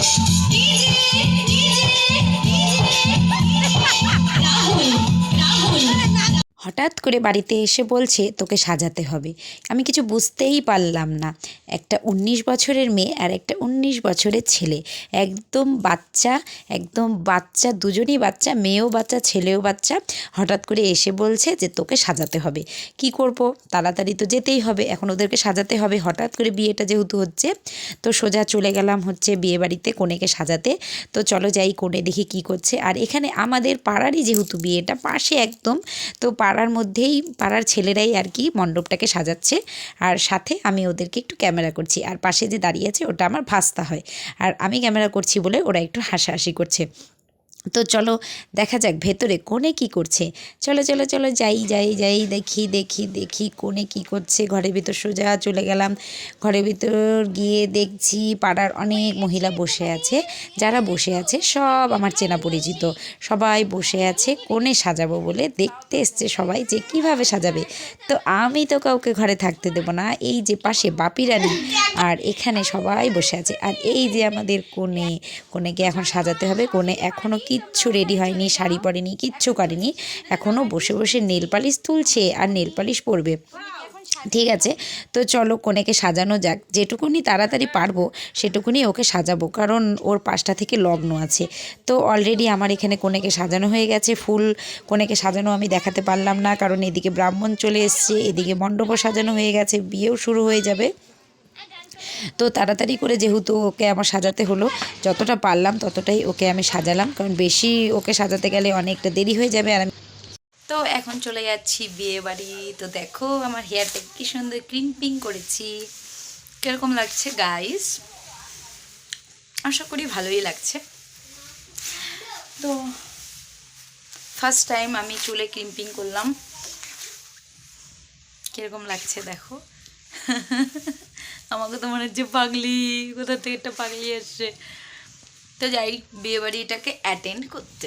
DJ! হঠাৎ করে বাড়িতে এসে বলছে, তোকে সাজাতে হবে। আমি কিছু বুঝতেই পারলাম না। একটা উনিশ বছরের মেয়ে আর একটা উনিশ বছরের ছেলে। একদম বাচ্চা একদম বাচ্চা, দুজনই বাচ্চা, মেয়েও বাচ্চা, ছেলেও বাচ্চা। হঠাৎ করে এসে বলছে যে, তোকে সাজাতে হবে। কি করব? তাড়াতাড়ি তো যেতেই হবে, এখন ওদেরকে সাজাতে হবে। হঠাৎ করে বিয়েটা যেহেতু হচ্ছে, তো সোজা চলে গেলাম হচ্ছে বিয়ে বাড়িতে কনেকে সাজাতে। তো চলো যাই কোণে দেখি কি করছে। আর এখানে আমাদের পাড়ারই যেহেতু বিয়েটা, পাশে একদম, তো পাড়ার মধ্যেই, পাড়ার ছেলেরাই আর কি মণ্ডপটাকে সাজাচ্ছে। আর সাথে আমি ওদেরকে একটু ক্যামেরা করছি। আর পাশে যে দাঁড়িয়ে আছে, ওটা আমার ভাস্তা হয়। আর আমি ক্যামেরা করছি বলে ওরা একটু হাসাহাসি করছে। তো চলো দেখা যাক ভেতরে কোণে কি করছে। চলো চলো চলো, যাই যাই যাই, দেখি দেখি দেখি কোণে কি করছে। ঘরের ভিতর সোজা চলে গেলাম। ঘরের ভিতর গিয়ে দেখছি পাড়ার অনেক মহিলা বসে আছে। যারা বসে আছে সব আমার চেনা পরিচিত। সবাই বসে আছে কোণে সাজাবো বলে দেখতে এসছে সবাই যে কীভাবে সাজাবে। তো আমি তো কাউকে ঘরে থাকতে দেবো না। এই যে পাশে বাপি রানী আর এখানে সবাই বসে আছে। আর এই যে আমাদের কোণে কোণেকে এখন সাজাতে হবে। কোণে এখনও কিচ্ছু রেডি হয়নি, শাড়ি পরেনি, কিচ্ছু করেনি। এখনও বসে বসে নেল পালিশ তুলছে আর নেল পালিশ পরবে। ঠিক আছে, তো চলো কোনেকে সাজানো যাক। যেটুকুনি তাড়াতাড়ি পারব, সেটুকুনি ওকে সাজাবো, কারণ ওর পাশটা থেকে লগ্ন আছে। তো অলরেডি আমার এখানে কোনেকে সাজানো হয়ে গেছে, ফুল কোনেকে সাজানো আমি দেখাতে পারলাম না, কারণ এদিকে ব্রাহ্মণ চলে এসছে, এদিকে মণ্ডপও সাজানো হয়ে গেছে, বিয়েও শুরু হয়ে যাবে। তো তাড়াতাড়ি করে যেহেতু ওকে আমার সাজাতে হলো, যতটা পারলাম ততটাই ওকে আমি সাজালাম, কারণ বেশি ওকে সাজাতে গেলে অনেকটা দেরি হয়ে যাবে আর আমি তো এখন চলে যাচ্ছি বিয়ে বাড়ি। তো দেখো আমার হেয়ারটা কি সুন্দর ক্রিম্পিং করেছি। কীরকম লাগছে গাইস আশা করি ভালোই লাগছে। তো ফার্স্ট টাইম আমি চুলে ক্রিম্পিং করলাম। কীরকম লাগছে দেখো। আমাকে তো মনে হচ্ছে পাগলি, কোথা থেকে একটা পাগলি এসছে। তো যাই বিয়েবাড়ি এটাকে অ্যাটেন্ড করতে।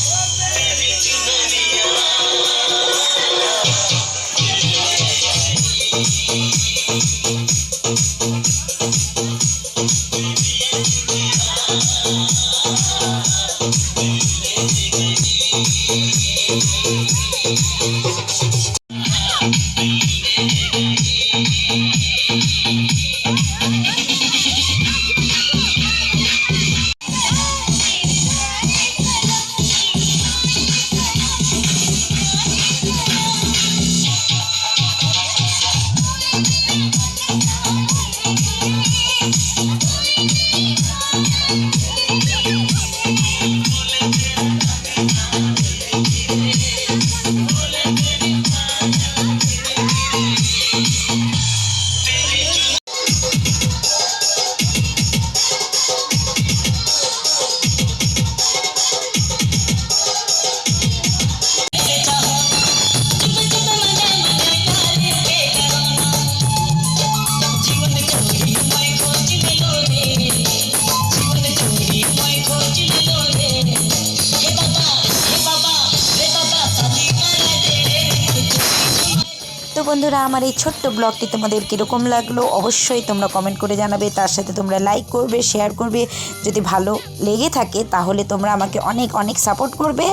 বন্ধুরা, আমার এই ছোট্ট ব্লগটি তোমাদের কীরকম লাগল অবশ্যই তোমরা কমেন্ট করে জানাবে, তার সাথে তোমরা লাইক করবে শেয়ার করবে। যদি ভালো লেগে থাকে, তাহলে তোমরা আমাকে অনেক অনেক সাপোর্ট করবে।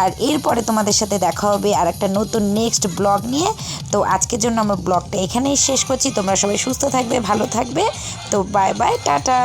আর এরপরে তোমাদের সাথে দেখা হবে আর একটা নতুন নেক্সট ব্লগ নিয়ে। তো আজকের জন্য আমার ব্লগটা এখানেই শেষ করছি। তোমরা সবাই সুস্থ থাকবে, ভালো থাকবে। তো বাই বাই টাটা।